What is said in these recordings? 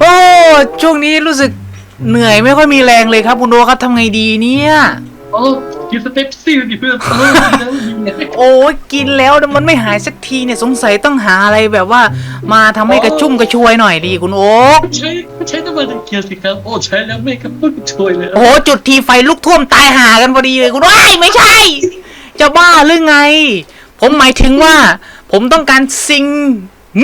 โอ้ช่วงนี้รู้สึกเหนื่อยไม่ค่อยมีแรงเลยครับคุณโดครับทำไงดีเนี่ย โอ้กินสเต็ปซี่ดิเพื่อนเออแล้วยิงเนี่ยโอ้ยกินแล้วแต่มันไม่หายสักทีเนี่ยสงสัยต้องหาอะไรแบบว่า มาทำให้กระชุ่มกระชวยหน่อยดีคุณโอ๊กใช้ใช้น้ำมันตะเกียบสิครับโอ้ใช้แล้วไม่กระปุกช่วยเลยโอ้โหจุดทีไฟลุกท่วมตายหากันพอดีเลยคุณโอ้ยไม่ใช่ จะบ้าหรือไง ผมหมายถึงว่า ผมต้องการสิ่ง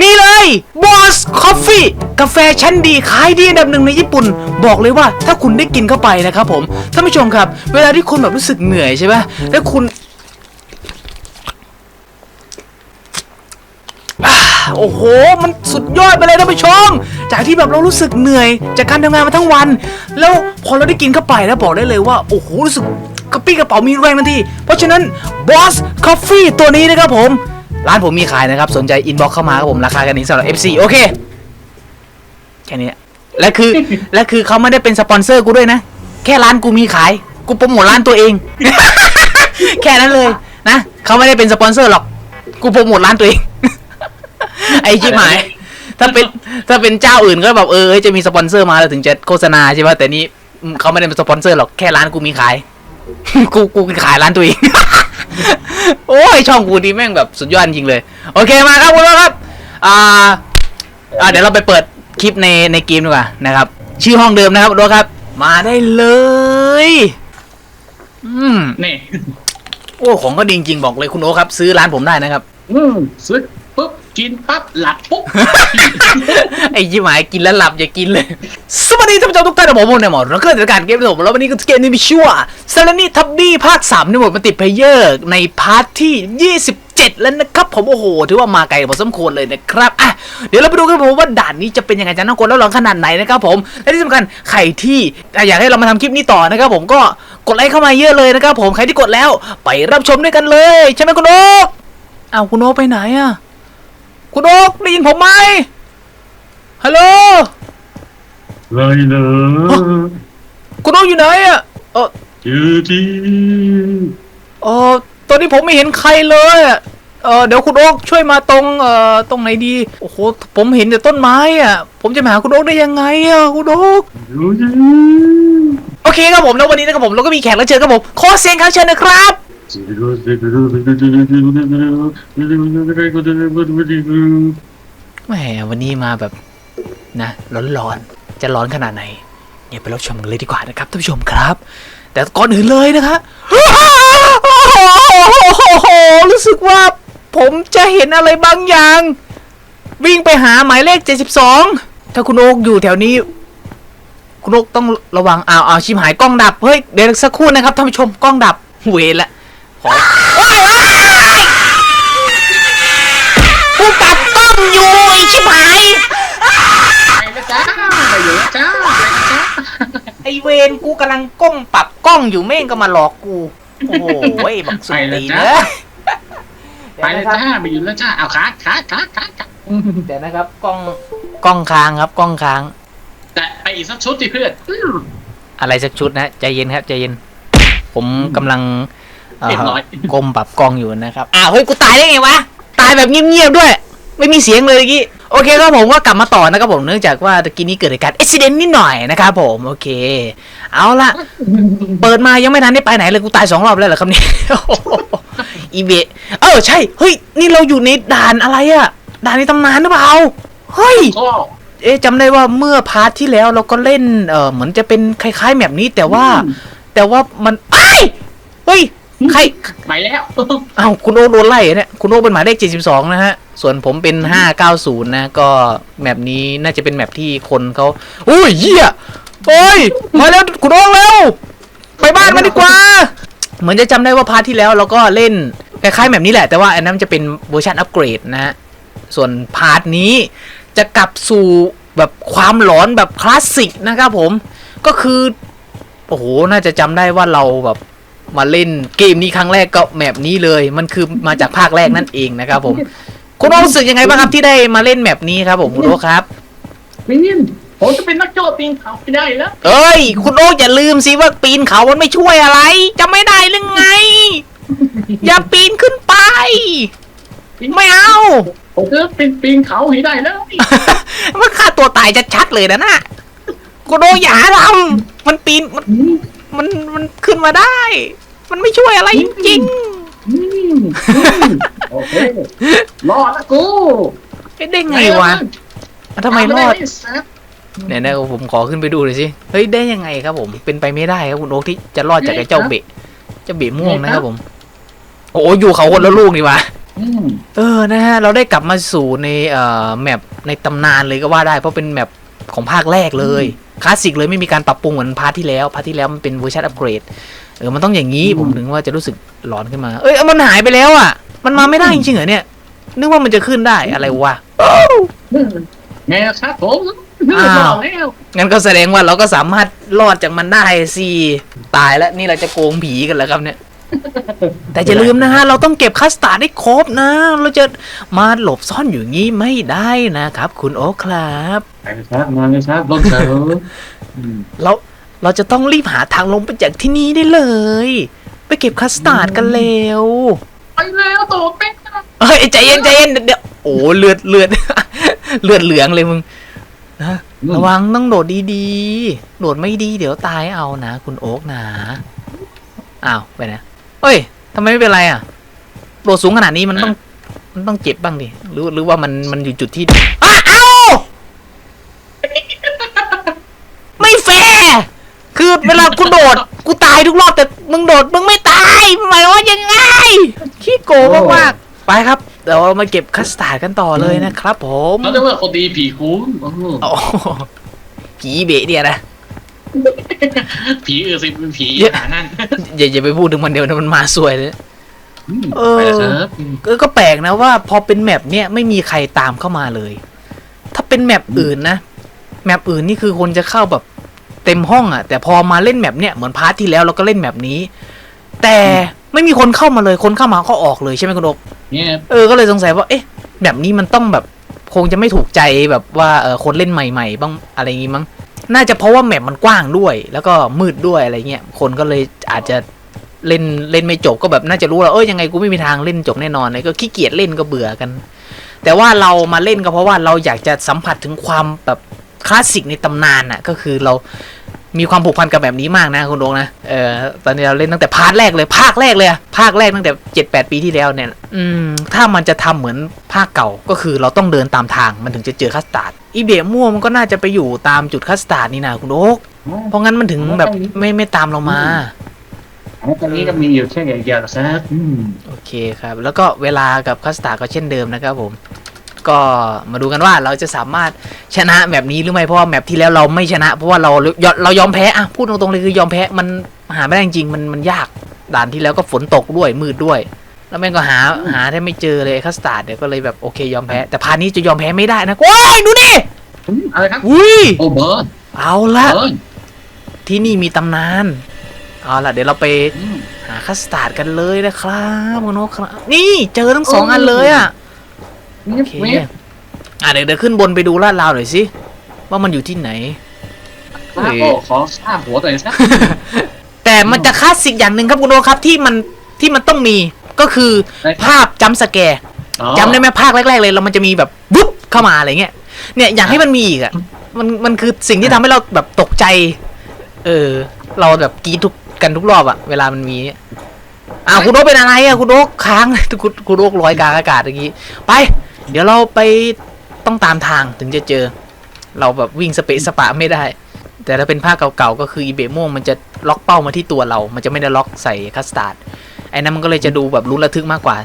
นี่เลย Boss Coffee กาแฟชั้นดีขายดีอันดับหนึ่งในญี่ปุ่น บอกเลยว่าถ้าคุณได้กินเข้าไปนะครับผมท่านผู้ชมครับ เวลาที่คุณแบบรู้สึกเหนื่อยใช่ไหมแล้วคุณอ่าโอ้โห มันสุดยอดไปเลยท่านผู้ชม จากที่แบบเรารู้สึกเหนื่อย จากการทำงานมาทั้งวัน แล้วพอเราได้กินเข้าไปแล้วบอกได้เลยว่า โอ้โห รู้สึกกระปี้กระเป๋ามีแรงทันที เพราะฉะนั้น Boss Coffee ตัวนี้นะครับผม ร้านผมมีขายนะครับ สนใจอินบ็อกเข้ามาครับผมราคากันนี้สำหรับ FC โอเค แค่นี้ และคือ และคือเขาไม่ได้เป็นสปอนเซอร์กูด้วยนะ แค่ร้านกูมีขาย กูโปรโมทร้านตัวเอง แค่นั้นเลยนะเขาไม่ได้เป็นสปอนเซอร์หรอก กูโปรโมทร้านตัวเอง ไอ้ชิบหาย ถ้าเป็นถ้าเป็นเจ้าอื่นก็แบบเออเอ้ยจะมีสปอนเซอร์มาแล้วถึงจะโฆษณาใช่ป่ะแต่นี้อืมเขาไม่ได้เป็นสปอนเซอร์หรอกแค่ร้านกูมีขาย กูกูขายร้านตัวเอง โอ้ยช่องกูดีแม่งแบบสุดยอดจริงเลย โอเคมาครับคุณผู้ชมครับ อ่าอ่าเดี๋ยวเราไปเปิดคลิปในในเกมดีกว่านะครับ ชื่อห้องเดิมนะครับดูครับ มาได้เลย อืมนี่ โอ้ของก็ดีจริงๆบอกเลยคุณโอคครับ ซื้อร้านผมได้นะครับ อืมซื้อปุ๊บ กินปั๊บหลับปุ๊บ ไอ้ยี่หมายกินแล้วหลับอย่ากินเลย สวัสดีท่านผู้ชมทุกท่านผมในหมดเราเกิดจากการเกมผม แล้ววันนี้ก็เกมนี้มีชื่อว่าซา a นี่ทับบี้ภาค 3 ในบทมัลติเพลเยอร์ ในพาร์ทที่ 27 แล้วนะครับ ผมโอ้โห ถือว่ามาไกลพอสมควรเลยนะครับอะเดี๋ยวเราไปดูกันผมว่าด่านนี้จะเป็นยังไงจะน่ากลัวแล้วหลอนขนาดไหนนะครับผม และที่สำคัญใครที่อยากให้เรามาทำคลิปนี้ต่อนะครับผมก็กดไลค์เข้ามาเยอะเลยนะครับผมใครที่กดแล้วไปรับชมด้วยกันเลย ใช่ไหมคุณโอ๊กอ้าวคุณโอ๊กไปไหนอะ คุณโอ๊กได้ยินผมไหมฮัลโหลเลยเลยคุณโอ๊กอยู่ไหนอะเอออยู่ที่เออตอนนี้ผมไม่เห็นใครเลยอะเออเดี๋ยวคุณโอ๊กช่วยมาตรงเอ่อตรงไหนดีโอ้โหผมเห็นแต่ต้นไม้อะ ผมจะมาหาคุณโอ๊กได้ยังไงอะคุณโอ๊กอยู่ที่โอเคครับผมแล้ววันนี้นะครับผมเราก็มีแขกรับเชิญครับผมขอเสียงครับเชิญนะครับ แหมวันนี้มาแบบนะร้อนๆ จะร้อนขนาดไหน เนี่ยไปรับชมกันเลยดีกว่านะครับท่านผู้ชมครับ แต่ก่อนอื่นเลยนะคะโอ้โหรู้สึกว่าผมจะเห็นอะไรบางอย่าง วิ่งไปหาหมายเลข 72 ถ้าคุณโอ๊กอยู่แถวนี้ คุณโอ๊กต้องระวังอ้าวอ้าวชิมหายกล้องดับ เฮ้ย เดี๋ยวสักครู่นะครับท่านผู้ชมกล้องดับเวละ ขอโอ้ยโอ้ยกูปรับกล้องอยู่ไอ้ชิบหาย ไปแล้วจ้าไปอยู่แล้วจ้าไปแล้วจ้าไอเวนกูกำลังก้มปรับกล้องอยู่แม่งก็มาหลอกกู โอ้โหบักสุดตีนเลยไปแล้วจ้าไปอยู่แล้วจ้าเอาขาขาขาขาขาเดี๋ยวนะครับกล้องกล้องค้างครับกล้องค้าง แต่ไปอีกสักชุดดิเพื่อนอะไรสักชุดนะใจเย็นครับใจเย็น ผมกำลัง เอ่อเรียบร้อยก้มปรับกล้องอยู่นะครับ อ้าวเฮ้ยกูตายได้ไงวะ ตายแบบเงียบๆด้วย ไม่มีเสียงเลยเมื่อกี้ โอเคครับผมก็กลับมาต่อนะครับผมเนื่องจากว่าตะกี้นี้เกิดเหตุการณ์อุบิเหตุนิดหน่อยนะครับผม โอเค เอาละเปิดมายังไม่ทันได้ไปไหนเลยกูตายสองรอบแล้วเหรอครับเนี่ยอีเบะเออใช่ เฮ้ย นี่เราอยู่ในด่านอะไรอะด่านในตำนานหรือเปล่า เฮ้ยก็เอ๊ะจำได้ว่าเมื่อพาร์ทที่แล้วเราก็เล่น เออเหมือนจะเป็นคล้ายๆแบบนี้แต่ว่า แต่ว่ามันไอ้ายเฮ้ย ใครไปแล้วอ้าวคุณโอ๊คโดนไล่เหรอเนี่ย คุณโอ๊คเป็นหมายเลข72นะฮะ ส่วนผมเป็น590นะ ก็แมปนี้น่าจะเป็นแมปที่คนเขาอุ้ยเหี้ยโอ้ยมาแล้วคุณโอ๊คแล้ว ไปบ้านมันดีกว่า เหมือนจะจำได้ว่าพาร์ทที่แล้วเราก็เล่นคล้ายๆแบบนี้แหละ แต่ว่าอันนั้นมันจะเป็นเวอร์ชันอัปเกรดนะฮะ ส่วนพาร์ทนี้จะกลับสู่แบบความหลอนแบบคลาสสิกนะครับผม ก็คือ โอ้โห น่าจะจำได้ว่าเราแบบ มาเล่นเกมนี้ครั้งแรกก็แมปนี้เลย มันคือมาจากภาคแรกนั่นเองนะครับผมคุณโอ๊ครู้สึกยังไงบ้างครับที่ได้มาเล่นแมปนี้ครับผมคุณโอ๊คครับ มินินผมจะเป็นนักโจปีนเขาไม่ได้แล้วเอ้ย คุณโอ๊คอย่าลืมสิว่าปีนเขามันไม่ช่วยอะไร จะไม่ได้หรือไง อย่าปีนขึ้นไป ไม่เอา ผมจะปีนปีนเขาให้ได้แล้ว มันฆ่าตัวตายชัดๆเลยนะน่ะกูโดอย่าทำมันปีนมัน อืม มันมันขึ้นมาได้ มันไม่ช่วยอะไรจริงอืมอืมโอเครอดละกูๆเอ๊ะได้ไงวะทำไมรอดเนี่ยนะผมขอขึ้นไปดูหน่อยสิ เฮ้ยได้ยังไงครับผม เป็นไปไม่ได้ครับคุณโอ๊คที่จะรอดจากไอ้เจ้าเบะเจ้าเบะม่วงนะครับผม โอ้อยู่เขาคนละลูกนี่วะ อืม เออนะฮะเราได้กลับมาสู่ในเอ่อแมปในตำนานเลยก็ว่าได้เพราะเป็นแมป ของภาคแรกเลยคลาสสิกเลยไม่มีการปรับปรุงเหมือนพาร์ทที่แล้วพาร์ทที่แล้วมันเป็นเวอร์ชันอัปเกรดเออมันต้องอย่างนี้ผมถึงว่าจะรู้สึกหลอนขึ้นมา เอ้ยมันหายไปแล้วอะ มันมาไม่ได้จริงๆเหรอเนี่ย นึกว่ามันจะขึ้นได้อะไรวะไงล่ะครับผมอ้าวรอดแล้วงั้นก็แสดงว่าเราก็สามารถรอดจากมันได้สิตายแล้วนี่เราจะโกงผีกันแล้วครับเนี่ย แต่อย่าลืมนะฮะ เราต้องเก็บคัสตาร์ดให้ครบนะ เราจะมาหลบซ่อนอยู่งี้ไม่ได้นะครับ คุณโอ๊คครับไปเลยครับมาเลยครับรถเถอะอืมเราเราจะต้องรีบหาทางลงไปจากที่นี่ได้เลย ไปเก็บคัสตาร์ดกันเร็วไปแล้วตัวเป๊กเฮ้ยใจเย็นใจเย็นเดี๋ยวโอ้เลือดเลือดเลือดเหลืองเลยมึงนะระวังต้องโดดดีๆ โดดไม่ดีเดี๋ยวตายเอานะ คุณโอ๊กนะอ้าวไปนะ เฮ้ยทำไมไม่เป็นไรอะโดดสูงขนาดนี้มันต้อง มันต้องเจ็บบ้างดิหรือหรือว่ามันมันอยู่จุดที่อ้าเอ้าไม่แฟร์คือเวลากูโดด กูตายทุกรอบแต่มึงโดดมึงไม่ตายหมายว่ายังไงขี้โกงมากๆไปครับเดี๋ยวเรามาเก็บคัสตาร์ดกันต่อเลยนะครับ ผม เขาเรียกว่าคนดีผีคุ้ม โอ้โหโอ้โหผีเบะเนี่ยนะ ผีเออสิเป็นผีเยอะหานั่นอย่าอย่าไปพูดถึงมันเดียวนะมันมาสวยเลยอืมเออไปเลยครับอืมก็ก็แปลกนะว่าพอเป็นแมปเนี่ยไม่มีใครตามเข้ามาเลย ถ้าเป็นแมปอื่นนะแมปอื่นนี่คือคนจะเข้าแบบเต็มห้องอะ่ะ แต่พอมาเล่นแมปเนี่ยเหมือนพาร์ทที่แล้วเราก็เล่นแมปนี้ แต่ไม่มีคนเข้ามาเลยคนเข้ามาก็ออกเลยใช่ไหมคุณอกเนี่ยเออก็เลยสงสัยว่าเอ๊ะแบบนี้มันต้องแบบคงจะไม่ถูกใจแบบว่าเออคนเล่นใหม่ ๆ บ้างอะไรอย่างงี้มั้ง น่าจะเพราะว่าแมปมันกว้างด้วย แล้วก็มืดด้วยอะไรเงี้ยคนก็เลยอาจจะเล่นเล่นไม่จบก็แบบน่าจะรู้แล้วเออยังไงกูไม่มีทางเล่นจบแน่นอนเลยก็ขี้เกียจเล่นก็เบื่อกัน แต่ว่าเรามาเล่นก็เพราะว่าเราอยากจะสัมผัสถึงความแบบคลาสสิกในตำนานอะก็คือเรามีความผูกพันกับแบบนี้มากนะคุณโดงนะเออตอนนี้เราเล่นตั้งแต่พาร์ทแรกเลยภาคแรกเลยภาคแรกตั้งแต่เจ็ดแปดปีที่แล้วเนี่ย อืมถ้ามันจะทำเหมือนภาคเก่าก็คือเราต้องเดินตามทางมันถึงจะเจอคัสตาร์ด อีเบะม่วงมันก็น่าจะไปอยู่ตามจุดคัสตาร์ดนี่นะคุณโอ๊กเพราะงั้นมันถึงแบบไม่ไม่ตามเรามาอันนี้ตอนนี้ก็มีอยู่แค่อย่างเดียวนะครับอืมโอเคครับ แล้วก็เวลากับคัสตาร์ดก็เช่นเดิมนะครับผม ก็มาดูกันว่าเราจะสามารถชนะแบบนี้หรือไม่เพราะว่าแมปที่แล้วเราไม่ชนะ เพราะว่าเราเราเรายอมแพ้อะพูดตรงๆเลยคือยอมแพ้มันหาไม่ได้จริงๆมันมันยากด่านที่แล้วก็ฝนตกด้วยมืดด้วย แล้วแม่งก็หาหาแทบไม่เจอเลยคัสตาร์ดเดี๋ยวก็เลยแบบโอเคยอมแพ้แต่พาร์ทนี้จะยอมแพ้ไม่ได้นะโอ้ยดูดิอืมอะไรครับอุ้ยโอ้เบิร์ดเอาละเบิร์ดที่นี่มีตำนานเอาละเดี๋ยวเราไปอืมหาคัสตาร์ดกันเลยนะครับคุณนกครับนี่เจอทั้งสองอันเลยอะนี่โอเคเวฟอะเดี๋ยวเดี๋ยวขึ้นบนไปดูลาดราวหน่อยสิว่ามันอยู่ที่ไหนครับโอ้ขอทราบหัวตัวเองสักแต่มันจะคลาสสิกอย่างหนึ่งครับคุณโอครับที่มันที่มันต้องมี ก็คือได้ครับภาพจำสแกร์จำได้ไหมภาคแรก ๆ เลยเรามันจะมีแบบวุ๊บเข้ามาอะไรเงี้ยเนี่ยอยากให้มันมีอีกอะมันมันคือสิ่งที่ทำให้เราแบบตกใจ เออ เราแบบกรีดทุกกันทุกรอบอะ เวลามันมีเนี่ยอ้าวคุณโอ๊คเป็นอะไรอะคุณโอ๊คค้างคุณคุณโอ๊คลอยกลางอากาศอย่างงี้ ไป เดี๋ยวเราไปต้องตามทางถึงจะเจอ เราแบบวิ่งสเปะสปะไม่ได้ แต่ถ้าเป็นภาคเก่าๆก็คืออีเบะม่วงมันจะล็อกเป้ามาที่ตัวเรา มันจะไม่ได้ล็อกใส่คัสตาร์ด ไอ้นั้นมันก็เลยจะดูแบบรุนระทึกมากกว่า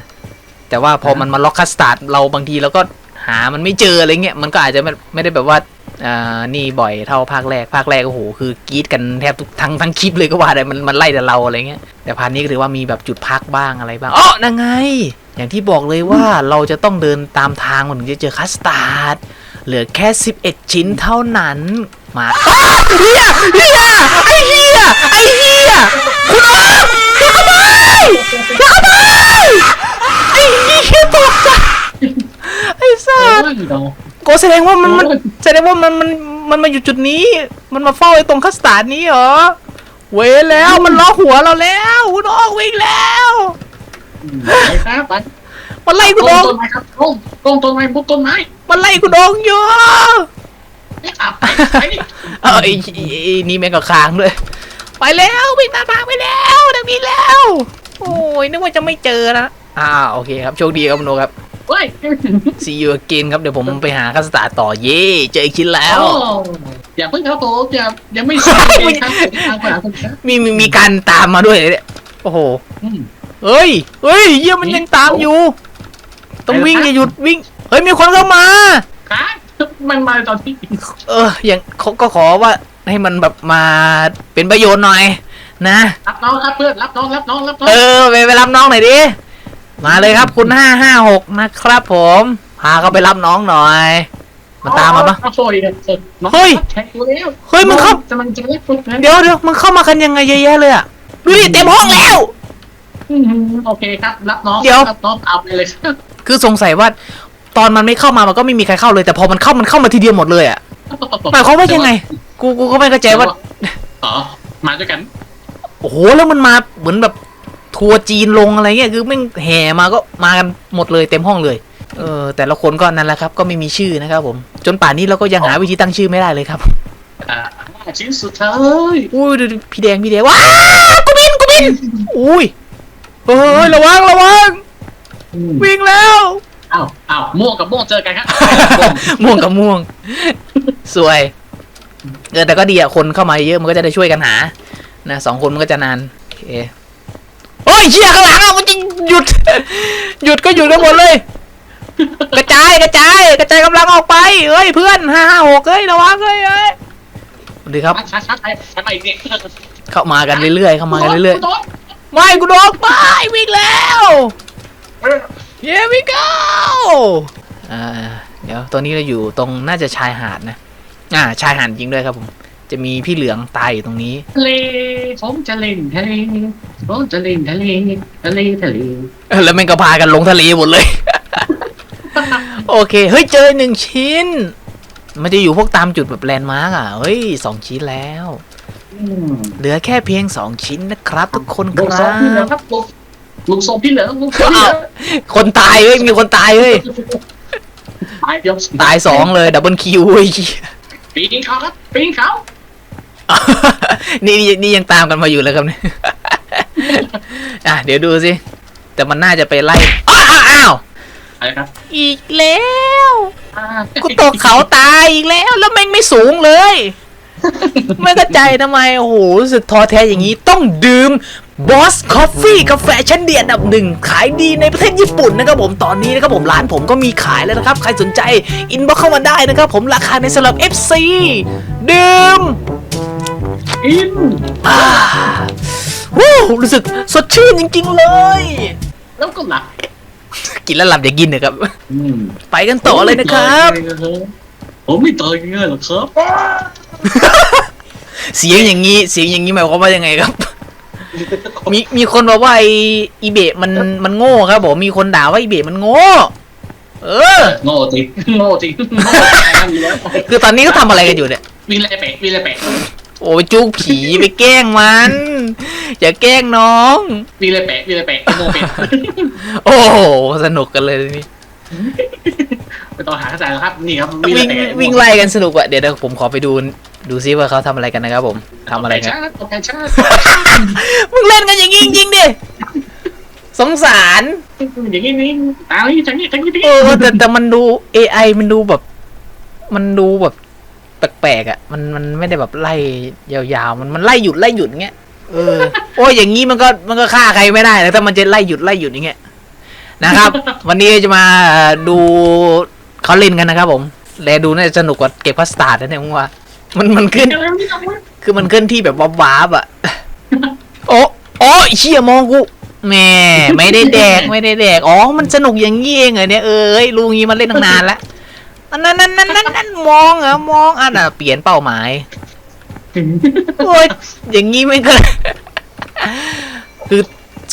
แต่ว่าพอมันมาล็อกคัสตาร์ดเราบางทีเราก็หามันไม่เจออะไรเงี้ยมันก็อาจจะไม่ไม่ได้แบบว่าอ่านี่บ่อยเท่าภาคแรกภาคแรกโอ้โหคือกรีดกันแทบทุกทั้งทั้งคลิปเลยก็ว่าได้มันมันไล่แต่เราอะไรเงี้ยแต่พาร์ทนี้ก็ถือว่ามีแบบจุดพักบ้างอะไรบ้างอ๋อนั่นไง อย่างที่บอกเลยว่าเราจะต้องเดินตามทางมันถึงจะเจอคัสตาร์ดเหลือแค่ 11 ชิ้นเท่านั้นมาอ้าวเฮียเฮียไอเฮียไอเฮียคุณอ๊อฟอย่า เข้าไปอย่าเข้าไปไอเฮียตกใจไอสัสโอ้ยเนาะ โกแสดงว่ามันมันโอ้ยแสดงว่ามันมันมันมาอยู่จุดนี้ มันมาเฝ้าไอ้ตรงคัสตาร์ดนี้เหรอ เวยแล้วมันล้อหัวเราแล้วคุณอ๊อฟวิ่งแล้วอืมไปครับไปมันไล่กูโกดงองต้นไม้ครับโกงโกงต้นไม้บุกต้นไม้มันไล่กูดองอยู่เนี่ยอะไปไปนี่เออไอ้ไอ้ไอ้นี่แม่งก็ค้างเลยไปแล้ววิ่งตามทางไปแล้วดังนี้แล้ว โอ้ยนึกว่าจะไม่เจอนะอ่าโอเคครับโชคดีครับคุณโนครับ เฮ้ย see you again ครับเดี๋ยวผมไปหาคัสตาร์ดต่อเย่เจออีกชิ้นแล้ว โอ้อย่าเพิ่งครับผมอย่ายังไม่ใช่ครับทางไปหาคุณครับมีมีมีการตามมาด้วยเนี่ยโอ้โหอืม เฮ้ยเฮ้ยเยี่ยมันยังตามอยู่ ต้องวิ่งอย่าหยุดวิ่งเฮ้ยมีคนเข้ามา ครับมันมาตอนที่เอออย่างเขาก็ขอว่าให้มันแบบมาเป็นประโยชน์หน่อย นะ รับน้องครับเพื่อนรับน้องรับน้องรับน้องเออไปไปรับน้องหน่อยดิ มาเลยครับคุณห้าห้าหกนะครับผม พาเขาไปรับน้องหน่อย มันตามมาปะ เอโซ่ดีเลยน้องเฮ้ยแท็กตัวแล้วเฮ้ยมึงเข้า จะมันจะเล็กปุ๊บนะเดี๋ยวเดี๋ยวมันเข้ามากันยังไงเยอะแยะเลยอะดูดิเต็มห้องแล้ว อืมโอเคครับรับน้องเดี๋ยว รับน้องเอาไปเลยครับคือสงสัยว่าตอนมันไม่เข้ามามันก็ไม่มีใครเข้าเลยแต่พอมันเข้ามันเข้ามาทีเดียวหมดเลยอะหมายความว่ายังไง กูกูก็ไม่เข้าใจว่า อ๋อมาด้วยกันโอ้โหแล้วมันมาเหมือนแบบทัวร์จีนลงอะไรเงี้ยคือแม่งแห่มาก็มากันหมดเลยเต็มห้องเลย เออแต่ละคนก็นั่นแหละครับ ก็ไม่มีชื่อนะครับผม จนป่านนี้เราก็ยังหาวิธีตั้งชื่อไม่ได้เลยครับอ่าชิ้นสุดท้ายอุ้ยดูดิพี่แดงพี่แดงว้าวกูบินกูบินอุ้ยเฮ้ยระวังระวังอืมวิ่งแล้วอ้าวอ้าวม่วงกับม่วงเจอกันครับม่วงกับม่วง สวยเออแต่ก็ดีอะคนเข้ามาเยอะมันก็จะได้ช่วยกันหา นะสองคนมันก็จะนานโอเคโอ้ยเชี่ยข้างหลังอะมันจะหยุด หยุดก็หยุดกันหมดเลย กระจายกระจายกระจายกำลังออกไปเอ้ยเพื่อนห้าห้าหกเอ้ยระวังเอ้ยเอ้ยสวัสดีครับชัดชัดไปชัดไปอีกเนี่ยเข้ามากันเรื่อยๆเข้ามากันเรื่อยๆ ไม่กูโดนไปวิ่งแล้ว Here we go อ่าเดี๋ยวตัวนี้เราอยู่ตรงน่าจะชายหาดนะ อ่าชายหาดจริงด้วยครับผม จะมีพี่เหลืองตายอยู่ตรงนี้ ทะเลผมจะเล่นทะเลผมจะเล่นทะเลทะเลทะเลเออแล้วแม่งก็พากันลงทะเลหมดเลย โอเค เฮ้ย เจอหนึ่งชิ้น มันจะอยู่พวกตามจุดแบบแลนด์มาร์กอะ เฮ้ยสองชิ้นแล้ว อืมเหลือแค่เพียงสองชิ้นนะครับ ทุกคนคลูกรัทรงพี่เหลืองบครับลูกลูกทรงพี่เหลืองลูกทรงพี่เหลืองคนตายเฮ้ยมีคนตายเฮ้ยตายเดียวตายสองเลยดับเบิลคิวเฮ้ยปีนเขาครับปีนเขา นี่นี่นี่ยังตามกันมาอยู่เลยครับเนี่ยอะเดี๋ยวดูสิ แต่มันน่าจะไปไล่อ้าวอ้าวอะไรครับอีกแล้วอ่ากูตกเขาตายอีกแล้วแล้วแม่งไม่สูงเลย ไม่เข้าใจทำไมโอ้โหรู้สึกท้อแท้อย่างนี้ต้องดื่ม Boss Coffee กาแฟชั้นดีอันดับหนึ่งขายดีในประเทศญี่ปุ่นนะครับผมตอนนี้นะครับผมร้านผมก็มีขายแล้วนะครับ ใครสนใจอินบ็อกเข้ามาได้นะครับผมราคาในสำหรับ FC ดื่ม อินอ่าวู้รู้สึกสดชื่นจริงๆเลย แล้วก็หลับกินแล้วหลับอย่ากินนะครับ อืมไปกันต่อเลยนะครับ ผมไม่ตายง่ายๆหรอกครับเสียงอย่างนี้เสียงอย่างนี้หมายความว่ายังไงครับ มีมีคนบอกว่าไออีเบะมันมันโง่ครับผมมีคนด่าว่าอีเบะมันโง่เออ โง่จริงโง่จริงโง่จริงแล้วคือตอนนี้เขาทำอะไรกันอยู่เนี่ย วิ่งเลยเป็ดวิ่งเลยเป็ด โอ้ยจุกผีไปแกล้งมัน อย่าแกล้งน้อง วิ่งเลยเป็ดวิ่งเลยเป็ดโง่เป็ดโอ้โหสนุกกันเลยนี่ไปต่อหากระจายแล้วครับนี่ครับวิ่งเลยเป็ดวิ่งไล่กันสนุกว่ะเดี๋ยวเดี๋ยวผมขอไปดูดูซิว่าเขาทำอะไรกันนะครับผมทำอะไรกัน ชาติตกใจชาติมึงเล่นกันอย่างนี้จริงๆดิสงสารอย่างนี้นี่ตานี่จังนี้จังนี้ดิเออแต่แต่มันดู AI มันดูแบบ มันดูแบบ แปลกๆอะมันมันไม่ได้แบบไล่ยาวๆ มันมันไล่หยุดไล่หยุดเงี้ยเออโอ้ยอย่างนี้มันก็มันก็ฆ่าใครไม่ได้นะถ้ามันจะไล่หยุดไล่หยุดอย่างเงี้ยนะครับ วันนี้จะมาดูเขาเล่นกันนะครับ ผมแลดูน่าจะสนุกกว่าเก็บพาสตาร์ดนะเนี่ยมึงว่า มันมันขึ้น คือมันเคลื่อนที่แบบวับวับๆอะโอ้โอ้เชี่ยมองกูแหม่ไม่ได้แดกไม่ได้แดกอ๋อมันสนุกอย่างนี้เองเหรอเนี่ยเอ้ยรู้งี้มันเล่นตั้งนานแล้ว อันนั่นนั่นนั่นนั่นนั่นมองเหรอมองอะน่ะเปลี่ยนเป้าหมายโอ้ยอย่างงี้ไม่เคยคือ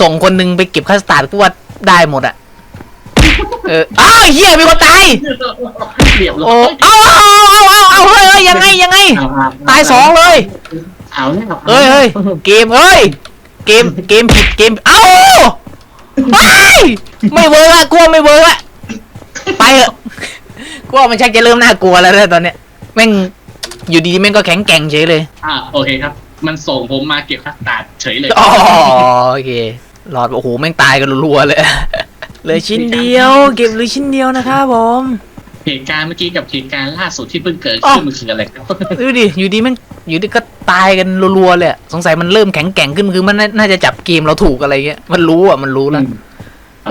ส่งคนหนึงไปเก็บคัสตาร์ดกูว่าได้หมดอะเอออ้าวเฮียมีคนตายเรียบร้โอ้ยเอาเอาเอาเอาเอาเฮ้ยเฮ้ยยังไงยังไง ตายสองเลย เอาเนี่ยเฮ้ยเฮ้ยเกมเฮ้ยเกมเกมผิดเกมเอ้าเฮ้ยไม่เวิร์กละกลัวไม่เวิร์กละไปเถอะ กลัวมันชักจะเริ่มน่ากลัวแล้วนะตอนเนี้ยแม่งอยู่ดีๆแม่งก็แข็งแกร่งเฉยเลยอ่าโอเคครับ มันส่งผมมาเก็บคัสตาร์ดเฉยเลยอ๋อโอเคหลอดโอ้โหแม่งตายกันรัวๆเลยเหลือชิ้นเดียว เก็บเหลือชิ้นเดียวนะครับผมเหตุการณ์เมื่อกี้กับเหตุการณ์ล่าสุดที่เพิ่งเกิดอ๋อขึ้นมันคืออะไรครับดูดิอยู่ดีแม่งอยู่ดีก็ตายกันรัวๆเลยอะสงสัยมันเริ่มแข็งแกร่งขึ้นคือมันน่าน่าจะจับเกมเราถูกอะไรเงี้ยมันรู้อะมันรู้แล้ว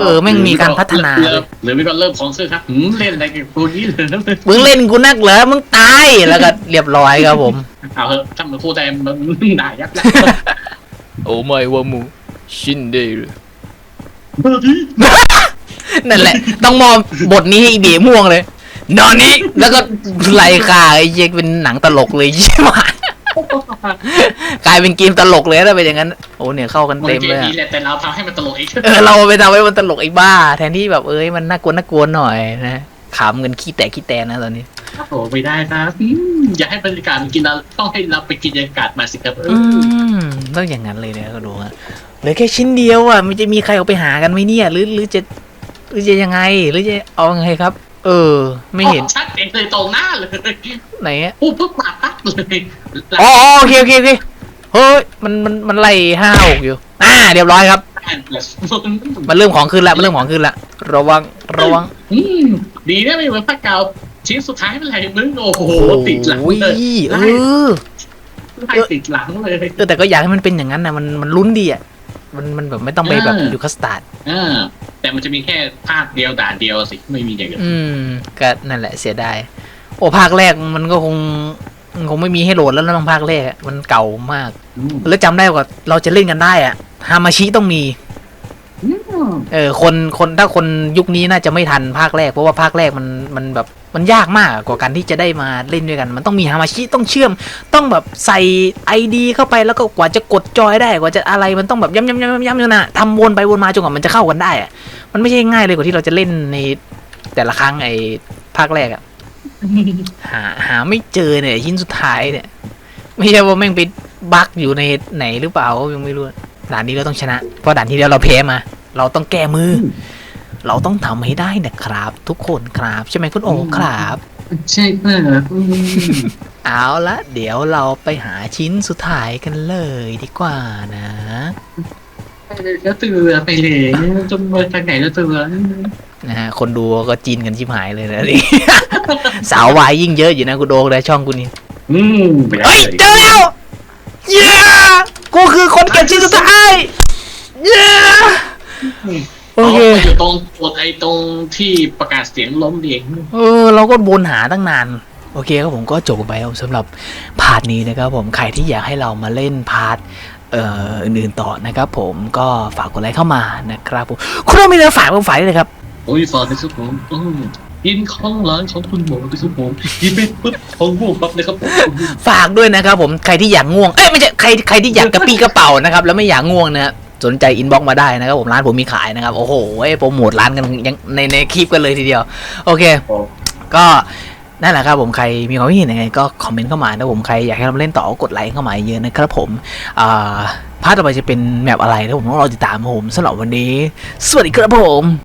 เออแม่งมีการพัฒนาเริ่มหรือไม่ก็เริ่มของซื้อครับหืมเล่นอะไรกับตัวนี้เลยนะมึงเล่นกูนักเหรอมึงตายแล้วก็เรียบร้อยครับผม เอาเถอะถ้ามันพูดได้มันด่ายับแล้วโอ้ไม่ว่ามูชินเดย์เบอร์ที่นั่นแหละ ต้องมองบทนี้ให้อีเบม่วงเลย นอนนี้แล้วก็ไล่ฆ่าไอ้เจ๊กเป็นหนังตลกเลยใช่ไหม กลายเป็นเกมตลกเลยถ้าเป็นอย่างนั้น โอ้เนี่ยเข้ากันมันเต็มเกเลมยอะนี้แหละแต่เราทำให้มันตลกอีกเออเราไปทำให้มันตลกไอ้บ้า แทนที่แบบเอ้ยมันน่ากลัวน่ากลัวหน่อยนะขำกันขี้แตกขี้แตนนะตอนนี้โอ้ไม่ได้ครับอืมอย่าให้บรรยากาศมันกินเราต้องให้เราไปกินบรรยากาศมาสิครับเออือมต้องอย่างนั้นเลยนะก็ดูฮะเหลือแค่ชิ้นเดียวอะมันจะมีใครเอาไปหากันไหมเนี่ย หรือหรือจะหรือจะยังไง หรือจะเอาไงครับ เออ ไม่เห็น ชัดเจนเลยตรงหน้าเลยไหนอะพูดปุ๊บปากปั๊บเลยอ๋ออ๋อโอเคโอเคโอเคเฮ้ยมันมันมันไล่ห้าหกอยู่ อ่า เรียบร้อยครับ มันเริ่มของขึ้นแล้วมันเริ่มของขึ้นแล้วระวังระวังอืมดีนะไม่เหมือนภาคเก่าชิ้นสุดท้ายเป็นไรมึงโอ้โหติดหลังโอ้ยเลยเอไล่อไล่ติดหลังเลยเออแต่ก็อยากให้มันเป็นอย่างนั้นนะมันมันลุ้นดีอะ มันมันแบบไม่ต้องไปแบบเอออยู่คัสตาร์ดอ่าแต่มันจะมีแค่ภาคเดียวด่านเดียวสิไม่มีอย่างอื่นอืมก็นั่นแหละเสียดายโอ้ภาคแรกมันก็คงมันคงไม่มีให้โหลดแล้วนะบางภาคแรกอะมันเก่ามากอืมแล้วจำได้ว่าเราจะเล่นกันได้อะฮามาชิต้องมีอืมเออคนคนถ้าคนยุคนี้น่าจะไม่ทันภาคแรกเพราะว่าภาคแรกมันมันแบบ มันยากมากกว่าการที่จะได้มาเล่นด้วยกัน มันต้องมีฮามาชิต้องเชื่อม ต้องแบบใส่ไอดีเข้าไปแล้วก็กว่าจะกดจอยได้กว่าจะอะไรมันต้องแบบย้ำย้ำย้ำย้ำย้ำนะทำวนไปวนมาจนกว่ามันจะเข้ากันได้อะมันไม่ใช่ง่ายเลยกว่าที่เราจะเล่นในแต่ละครั้งไอภาคแรกอะหาหาไม่เจอเนี่ยชิ้นสุดท้ายเนี่ย ไม่ใช่ว่าแม่งไปบั๊กอยู่ในไหนหรือเปล่ายังไม่รู้ด่านนี้เราต้องชนะ เพราะด่านที่แล้วเราแพ้มา เราต้องแก้มือ เราต้องทำให้ได้นะครับ ทุกคนครับใช่ไหมคุณโอครับ ใช่เพื่อนอืมเอาละเดี๋ยวเราไปหาชิ้นสุดท้ายกันเลยดีกว่านะ แล้วเตือไปเลยจนมาทางไหนแล้วเตือนะฮะคนดูก็จีนกันชิบหายเลยนะนี่ สาววายยิ่งเยอะอยู่นะคุณโดกนะช่องกูนี่อืมไปได้เฮ้ยเลยเจอแล้วเย้กูคือคนเก็บชิ้นสุดท้ายเย้โอโอเคเคอยู่ตรงกดไอ้ตรงที่ประกาศเสียงล้มเองเออ เราก็วนหาตั้งนาน โอเคครับผมก็จบไปแล้วสำหรับพาร์ทนี้นะครับผมใครที่อยากให้เรามาเล่นพาร์ทเอ่ออื่นๆต่อนะครับผมก็ฝากกดไลค์เข้ามานะครับผมคุณต้องมีอะไรฝากผมฝากได้เลยครับโอ้ยฟอร์ดครับผมอืมกินของร้านของคุณหมอครับผมกินไปปุ๊บของหมูปั๊บเลยครับผมฝากด้วยนะครับผมใครที่อยากง่วงเอ้ยไม่ใช่ใครใครที่อยากกระปี้กระเป๋านะครับแล้วไม่อยากง่วงนะ สนใจอินบ็อกมาได้นะครับผมร้านผมมีขายนะครับ โอ้โหโปรโมทร้านกันยังในในคลิปกันเลยทีเดียว โอเค ก็นั่นแหละครับผมใครมีความคิดเห็นยังไงก็คอมเมนต์เข้ามานะผมใครอยากให้เราเล่นต่อกดไลค์เข้ามาเยอะนะครับผมอ่าพาร์ทต่อไปจะเป็นแมปอะไรนะผมต้องรอติดตามผมสำหรับวันนี้ สวัสดีครับผม